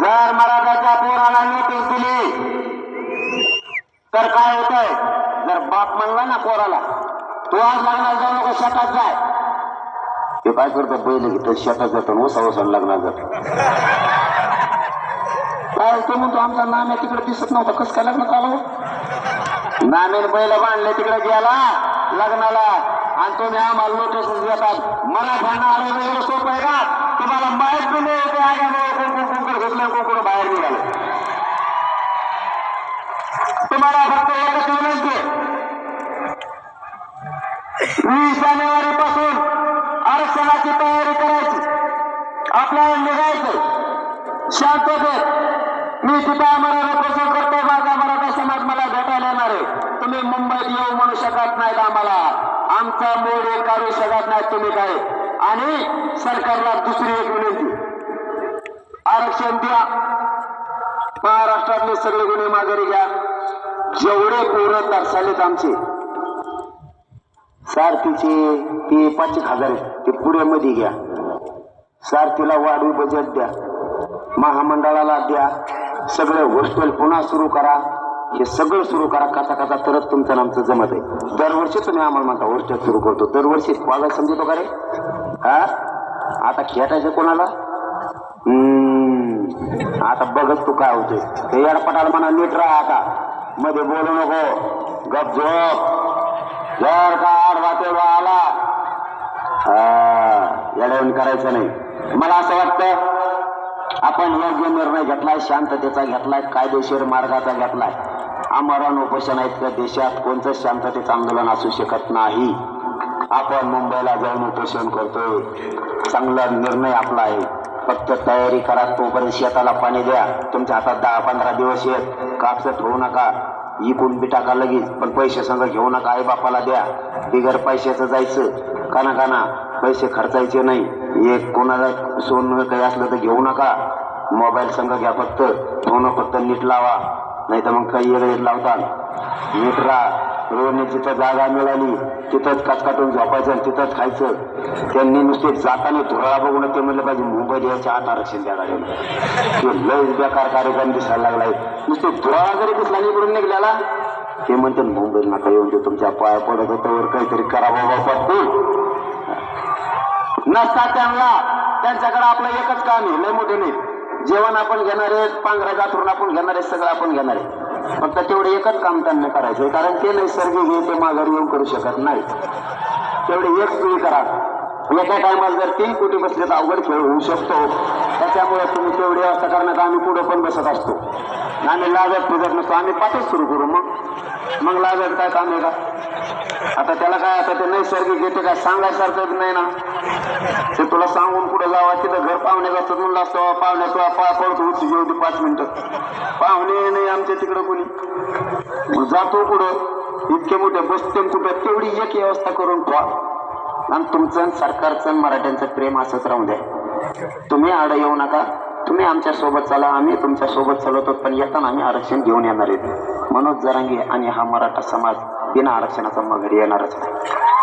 जर मराठाच्या पोराला नोटीस दिली तर काय होतंय? जर बाप म्हणला ना पोराला तू आज लग्नाला जाऊ नको शेतात जाय. ते काय करतो पहिले? की तो शेतात जातो उसा उसाला लग्नात जातो काय तो म्हणतो आमचा नाम्या तिकडे दिसत नव्हता कसं काय लग्न चालू नाम्याने बैल बांधले तिकडे गेला. लग्नाला. आणि तुम्ही आम्हाला नोटीस देतात. मराठ्यांना आलं एवढं सोपं आहे का? तुम्हाला माहीत बी नाही ते आल्यामुळे कोण कोण घेतलं कोण बाहेर निघालं. तुम्हाला फक्त एकच विनंती. वीस जानेवारी पासून आरक्षणाची तयारी करायची. आपल्याला निघायचं शांततेत. मी तिथं आम्हाला रिप्रेझेंट करतो माझा मराठा समाज मला भेटायला येणार आहे. तुम्ही मुंबईत येऊ म्हणू शकत नाहीत आम्हाला. आमचा मोड काढू शकत नाही तुम्ही काय आणि सरकारला दुसरी एक विनंती. आरक्षण द्या. महाराष्ट्रातले सगळे गुन्हे माघारी घ्या. जेवढे पोरं तरसालेत आमचे. सारथीचे ते पाच एक हजार ते पुण्यामध्ये घ्या. सारथीला वाढीव बजेट द्या. महामंडळाला द्या. सगळे हॉस्टेल पुन्हा सुरू करा. हे सगळं सुरू करा कसा कसा तरच तुमचं आमचं जमत आहे. दरवर्षी तुम्ही आम्हाला म्हणता हॉस्टेल सुरू करतो. दरवर्षी वागायला समजतो का रे? हा? आता खेटायचं कोणाला? हम्म, आता बघच तू काय होते हे येडपटाला म्हणा नीट राहा आता. मध्ये बोलू नको. गप झोप. जर का आडवा तेव्हा आला. येडवण करायचं नाही. मला असं वाटतं आपण योग्य निर्णय घेतलाय शांततेचा घेतलाय कायदेशीर मार्गाचा घेतलाय आमरण उपोषण इतकं देशात कोणतं शांततेचं आंदोलन असू शकत नाही. आपण मुंबईला जाऊन उपोषण करतोय. चांगला निर्णय आपला आहे. फक्त तयारी करा तोपर्यंत शेताला पाणी द्या. तुमच्या हातात दहा पंधरा दिवस येत कापसत होऊ नका. इकून बी टाका लगेच पण पैसे संग घेऊ नका. आई बापाला द्या. बिगर पैशाचं जायचं. काना काना. पैसे खर्चायचे नाही. एक कोणाला सोनं काही असलं तर घेऊ नका. मोबाईल संग घ्या फक्त. फोन फक्त नीट लावा. नाही तर मग काही वेगळे लावतात नीट राहा. रोडने जिथं जागा मिळाली तिथंच कचकाटून झोपायचं आणि तिथंच खायचं. त्यांनी नुसते जाताना धुराळा बघून ते म्हणलं पाहिजे मुंबईत याच्या आत आरक्षण द्यायला लागेल. ते लयच बेकार कार्यक्रम दिसायला लागलाय. नुसते धुराळा जरी दिसला नाही इकडून निघल्याला ते म्हणते मुंबईत नका येऊन ते तुमच्या पाया पडत होतं. काहीतरी करा बाबा नसतात नसता त्यांना. त्यांच्याकडे आपलं एकच काम आहे लय मोठे नाही. जेवण आपण घेणार आहे पांघरा जातून आपण घेणार आहे सगळं आपण घेणार आहे फक्त तेवढे एकच काम त्यांना करायचं कारण ते नैसर्गिक हे ते माघारी येऊन करू शकत नाही. तेवढे एक तुम्ही करा. एका टायमाला जर तीन कोटी बसले तर अवघड खेळ होऊ शकतो. त्याच्यामुळे तुम्ही तेवढी व्यवस्था करण्यात आम्ही पुढे पण बसत असतो. आम्ही लागत पुजत नसतो आम्ही पाठच सुरू करू मग. मग लागत काय काम आहे का? आता त्याला काय आता ते नैसर्गिक येते काय सांगायसारखं नाही ना. ते तुला सांगून कुठं जावा तिथं घर पाहुण्याचं असतात म्हणलं असतो पाहुण्याचा पाय पडतो उठी जेवढी पाच मिनिटं. पाहुणे नाही आमच्या तिकडं कोणी. जातो कुठं इतके मोठे बसते कुठं तेवढी एक व्यवस्था करून ठेवा. आणि तुमचं सरकारचं मराठ्यांचं प्रेम असंच राहू द्या. तुम्ही आड येऊ नका. तुम्ही आमच्यासोबत चला. आम्ही तुमच्यासोबत चालवतो पण येताना आम्ही आरक्षण घेऊन येणार आहेत मनोज जरांगे आणि हा मराठा समाज. बिना आरक्षणाचा माघारी येणारच नाही.